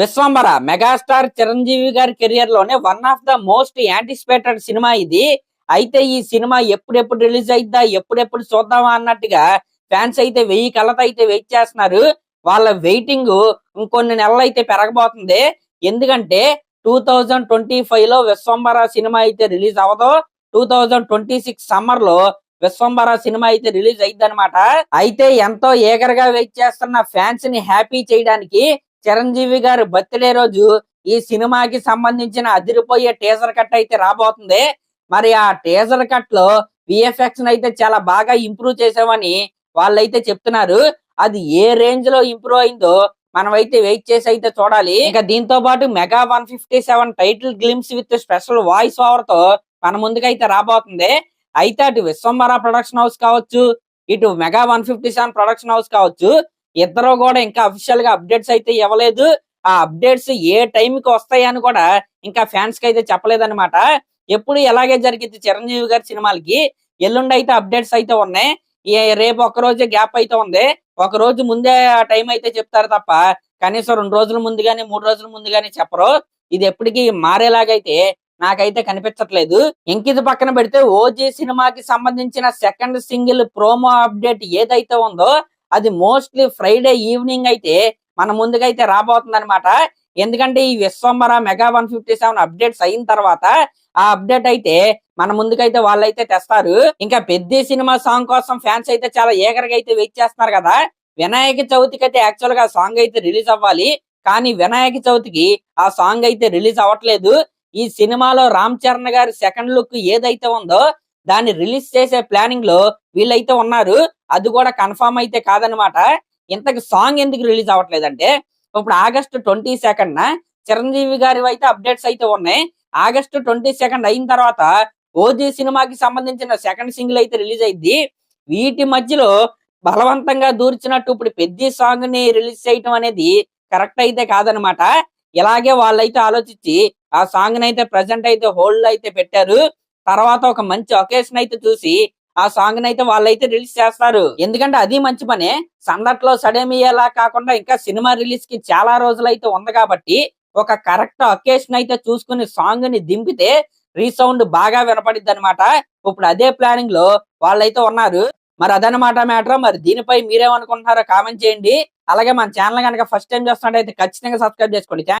Vishwambhara megastar Chiranjeevi గారి కెరియర్లోనే one of the most anticipated cinema ఇది. అయితే ఈ సినిమా ఎప్పుడెప్పుడు రిలీజ్ అయిద్దా ఎప్పుడెప్పుడు చూద్దామా అన్నట్టుగా ఫ్యాన్స్ అయితే వెయ్యి కళ్ళతో అయితే వెయిట్ చేస్తున్నారు. వాళ్ళ వెయిటింగ్ ఇంకొన్ని నెలలు అయితే పెరగబోతుంది. ఎందుకంటే టూ థౌజండ్ ట్వంటీ ఫైవ్లో విశ్వంబర సినిమా అయితే రిలీజ్ అవ్వదు. టూ థౌజండ్ ట్వంటీ సిక్స్ సమ్మర్లో విశ్వంబర సినిమా అయితే రిలీజ్ అయింది అనమాట అయితే ఎంతో ఏగర్గా వెయిట్ చేస్తున్న ఫ్యాన్స్ని హ్యాపీ చేయడానికి చిరంజీవి గారు బర్త్డే రోజు ఈ సినిమాకి సంబంధించిన అదిరిపోయే టీజర్ కట్ అయితే రాబోతుంది. మరి ఆ టీజర్ కట్లో విఎఫ్ఎక్స్ అయితే చాలా బాగా ఇంప్రూవ్ చేసామని వాళ్ళైతే చెప్తున్నారు. అది ఏ రేంజ్లో ఇంప్రూవ్ అయిందో మనం అయితే వెయిట్ చేసి అయితే చూడాలి. ఇంకా దీంతో పాటు mega one fifty seven title glimpse with special voice ఓవర్తో మన ముందుకైతే రాబోతుంది. అయితే అటు విశ్వంబర ప్రొడక్షన్ హౌస్ కావచ్చు ఇటు mega one fifty seven production house కావచ్చు ఇద్దరు కూడా ఇంకా అఫీషియల్గా అప్డేట్స్ అయితే ఇవ్వలేదు. ఆ అప్డేట్స్ ఏ టైం కి వస్తాయని కూడా ఇంకా ఫ్యాన్స్కి అయితే చెప్పలేదన్నమాట. ఎప్పుడు ఎలాగే జరిగింది చిరంజీవి గారి సినిమాలకి? ఎల్లుండి అయితే అప్డేట్స్ అయితే ఉన్నాయి. రేపు ఒక రోజే గ్యాప్ అయితే ఉంది. ఒక రోజు ముందే ఆ టైం అయితే చెప్తారు తప్ప కనీసం రెండు రోజుల ముందుగానే మూడు రోజుల ముందుగానే చెప్పరు. ఇది ఎప్పటికీ మారేలాగైతే నాకైతే కనిపించట్లేదు. ఇంకిది పక్కన పెడితే ఓజీ సినిమాకి సంబంధించిన సెకండ్ సింగిల్ ప్రోమో అప్డేట్ ఏదైతే ఉందో అది మోస్ట్లీ ఫ్రైడే ఈవినింగ్ అయితే మన ముందుకైతే రాబోతుంది అనమాట ఎందుకంటే ఈ Vishwambhara mega one fifty seven updates అయిన తర్వాత ఆ అప్డేట్ అయితే మన ముందుకైతే వాళ్ళైతే తెస్తారు. ఇంకా పెద్ద సినిమా సాంగ్ కోసం ఫ్యాన్స్ అయితే చాలా ఏగరగా అయితే వెయిట్ చేస్తున్నారు కదా. వినాయక చవితికి అయితే యాక్చువల్గా సాంగ్ అయితే రిలీజ్ అవ్వాలి. కానీ వినాయక చవితికి ఆ సాంగ్ అయితే రిలీజ్ అవ్వట్లేదు. ఈ సినిమాలో రామ్ చరణ్ గారి సెకండ్ లుక్ ఏదైతే ఉందో దాన్ని రిలీజ్ చేసే ప్లానింగ్లో వీళ్ళైతే ఉన్నారు. అది కూడా కన్ఫర్మ్ అయితే కాదనమాట. ఇంతకు సాంగ్ ఎందుకు రిలీజ్ అవ్వట్లేదంటే ఇప్పుడు ఆగస్టు ట్వంటీ సెకండ్ న చిరంజీవి గారి అయితే అప్డేట్స్ అయితే ఉన్నాయి. ఆగస్టు ట్వంటీ సెకండ్ అయిన తర్వాత ఓజీ సినిమాకి సంబంధించిన సెకండ్ సింగిల్ అయితే రిలీజ్ అయింది వీటి మధ్యలో బలవంతంగా దూర్చినట్టు ఇప్పుడు పెద్ద సాంగ్ని రిలీజ్ చేయటం అనేది కరెక్ట్ అయితే కాదనమాట. ఇలాగే వాళ్ళైతే ఆలోచించి ఆ సాంగ్ అయితే ప్రజెంట్ అయితే హోల్డ్ అయితే పెట్టారు. తర్వాత ఒక మంచి ఒకేషన్ అయితే చూసి ఆ సాంగ్ అయితే వాళ్ళైతే రిలీజ్ చేస్తారు. ఎందుకంటే అది మంచి పనే. సందట్లో సడేమియేలా కాకుండా ఇంకా సినిమా రిలీజ్కి చాలా రోజులు అయితే ఉంది కాబట్టి ఒక కరెక్ట్ ఒకేషన్ అయితే చూసుకుని సాంగ్ని దింపితే రీసౌండ్ బాగా వినపడిద్ది అనమాట ఇప్పుడు అదే ప్లానింగ్లో వాళ్ళైతే ఉన్నారు. మరి అదనమాట మ్యాటర్ మరి దీనిపై మీరేమనుకుంటున్నారో కామెంట్ చేయండి. అలాగే మన ఛానల్ కనుక ఫస్ట్ టైం చూస్తున్నట్టయితే ఖచ్చితంగా సబ్స్క్రైబ్ చేసుకోండి.